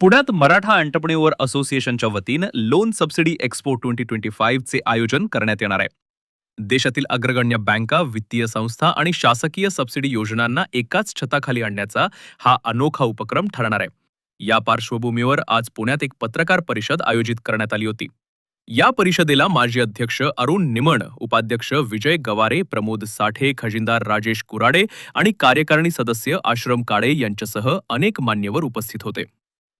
पुण्यात मराठा एंटरप्रेन्युअर असोसिएशनच्या वतीनं loan subsidy expo twenty twenty चे आयोजन करण्यात येणार आहे. देशातील अग्रगण्य बँका वित्तीय संस्था आणि शासकीय सबसिडी योजनांना एकाच छताखाली आणण्याचा हा अनोखा उपक्रम ठरणार आहे. या पार्श्वभूमीवर आज पुण्यात एक पत्रकार परिषद आयोजित करण्यात आली होती. या परिषदेला माजी अध्यक्ष अरुण निमण उपाध्यक्ष विजय गवारे प्रमोद साठे खजिनदार राजेश कुराडे आणि कार्यकारिणी सदस्य आश्रम काळे यांच्यासह अनेक मान्यवर उपस्थित होते.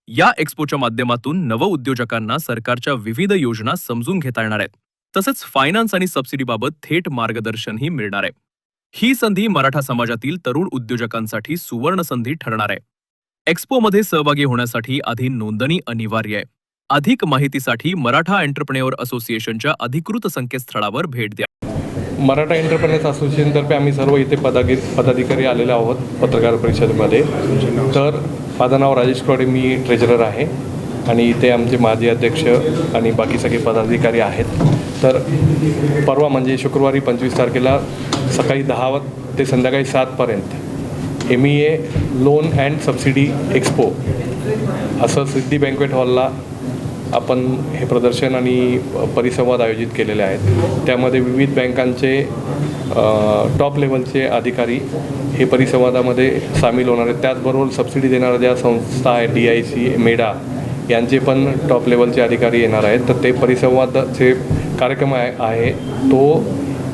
या एक्स्पोच्या माध्यमातून नवउद्योजकांना सरकारच्या विविध योजना समजून घेता येणार आहेत. तसंच फायनान्स आणि सबसिडीबाबत थेट मार्गदर्शनही मिळणार आहे. ही संधी मराठा समाजातील तरुण उद्योजकांसाठी सुवर्ण संधी ठरणार आहे. एक्स्पोमध्ये सहभागी होण्यासाठी आधी नोंदणी अनिवार्य आहे. अधिक माहितीसाठी मराठा एंटरप्रेन्युअर असोसिएशनच्या अधिकृत संकेतस्थळावर भेट द्या. मराठा एंटरप्रेनर्स असोसिएशनतर्फे आम्ही सर्व इथे पदागी पदाधिकारी आलेले आहोत पत्रकार परिषदेमध्ये. तर माझं नाव राजेश कोडे मी ट्रेजरर आहे. आणि इथे आमचे माजी अध्यक्ष आणि बाकी सगळे पदाधिकारी आहेत. तर परवा म्हणजे शुक्रवारी पंचवीस तारखेला सकाळी दहा ते संध्याकाळी सातपर्यंत M E A loan and subsidy expo असं सिद्धी बँकवेट हॉलला आपण हे प्रदर्शन आणि परिसंवाद आयोजित केलेले आहेत. त्यामध्ये विविध बँकांचे टॉप लेवलचे अधिकारी हे परिसंवादामध्ये सामील होणार आहेत. त्याचबरोबर सबसिडी देणाऱ्या ज्या संस्था आहेत डी आय सी मेडा यांचे पण टॉप लेवलचे अधिकारी येणार आहेत. तर ते परिसंवादाचे कार्यक्रम आहे आहे. तो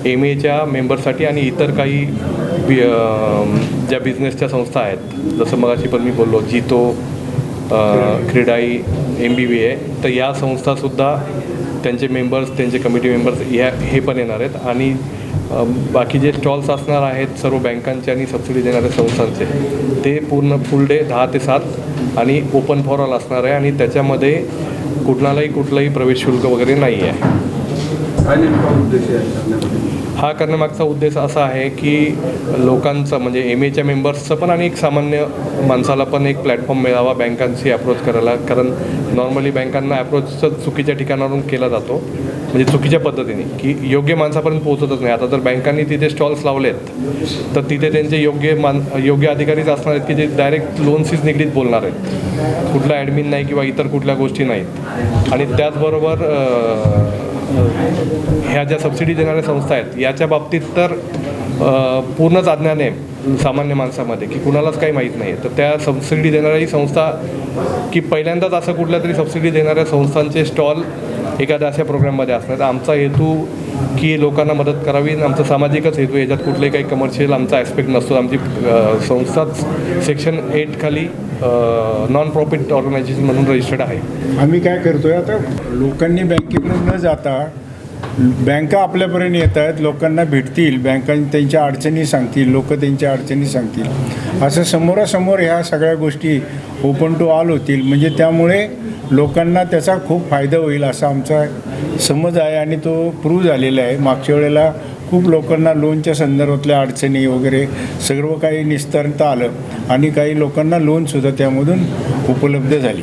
एम एच्या मेंबरसाठी आणि इतर काही बि ज्या बिझनेसच्या संस्था आहेत. जसं मगाशी पण मी बोललो जितो क्रीडाई एम बी बी ए तर या संस्थासुद्धा त्यांचे मेंबर्स त्यांचे कमिटी मेंबर्स ह्या हे पण येणार आहेत. आणि बाकी जे स्टॉल्स असणार आहेत सर्व बँकांचे आणि सबसिडी देणाऱ्या संस्थांचे ते पूर्ण फुल डे दहा ते सात आणि ओपन फॉर ऑल असणार आहे. आणि त्याच्यामध्ये कुठलाही कुठलाही प्रवेश शुल्क वगैरे नाही आहे? हा करण्यामागचा उद्देश असा आहे की लोकांचं म्हणजे एम एच्या मेंबर्सचं पण आणि एक सामान्य माणसाला पण एक प्लॅटफॉर्म मिळावा बँकांशी अप्रोच करायला. कारण नॉर्मली बँकांना अप्रोच चुकीच्या ठिकाणावरून केला जातो. म्हणजे चुकीच्या पद्धतीने की योग्य माणसापर्यंत पोहोचतच नाही. आता जर बँकांनी तिथे स्टॉल्स लावलेत तर तिथे त्यांचे योग्य मान योग्य अधिकारीच असणार आहेत की जे डायरेक्ट लोनशीच निगडीत बोलणार आहेत. कुठला ॲडमिन नाही किंवा इतर कुठल्या गोष्टी नाहीत. आणि त्याचबरोबर ह्या ज्या सबसिडी देणाऱ्या संस्था आहेत याच्या बाबतीत तर पूर्णच अज्ञान आहे सामान्य माणसामध्ये की कुणालाच काही माहीत नाही तर त्या सबसिडी देणाऱ्या संस्था की पहिल्यांदाच असं कुठल्या तरी सबसिडी देणाऱ्या संस्थांचे स्टॉल एखाद्या अशा प्रोग्राममध्ये असणार. तर आमचा हेतू की लोकांना मदत करावी आणि आमचा सामाजिकच हेतू याच्यात कुठले काही कमर्शियल आमचा ॲस्पेक्ट नसतो. आमची संस्थाच सेक्शन एटखाली खाली नॉन प्रॉफिट ऑर्गनायझेशन म्हणून रजिस्टर्ड आहे. आम्ही काय करतोय आता लोकांनी बँकेकडून न जाता बँका आपल्यापर्यंत येत आहेत लोकांना भेटतील बँकांनी त्यांच्या अडचणी सांगतील लोक त्यांच्या अडचणी सांगतील. असं समोरासमोर ह्या सगळ्या गोष्टी ओपन टू ऑल होतील. म्हणजे त्यामुळे लोकांना त्याचा खूप फायदा होईल असा आमचा समज आहे आणि तो प्रूव्ह झालेला आहे. मागच्या वेळेला खूप लोकांना लोनच्या संदर्भातल्या अडचणी वगैरे सर्व काही निस्तारता आलं आणि काही लोकांना लोनसुद्धा त्यामधून उपलब्ध झाली.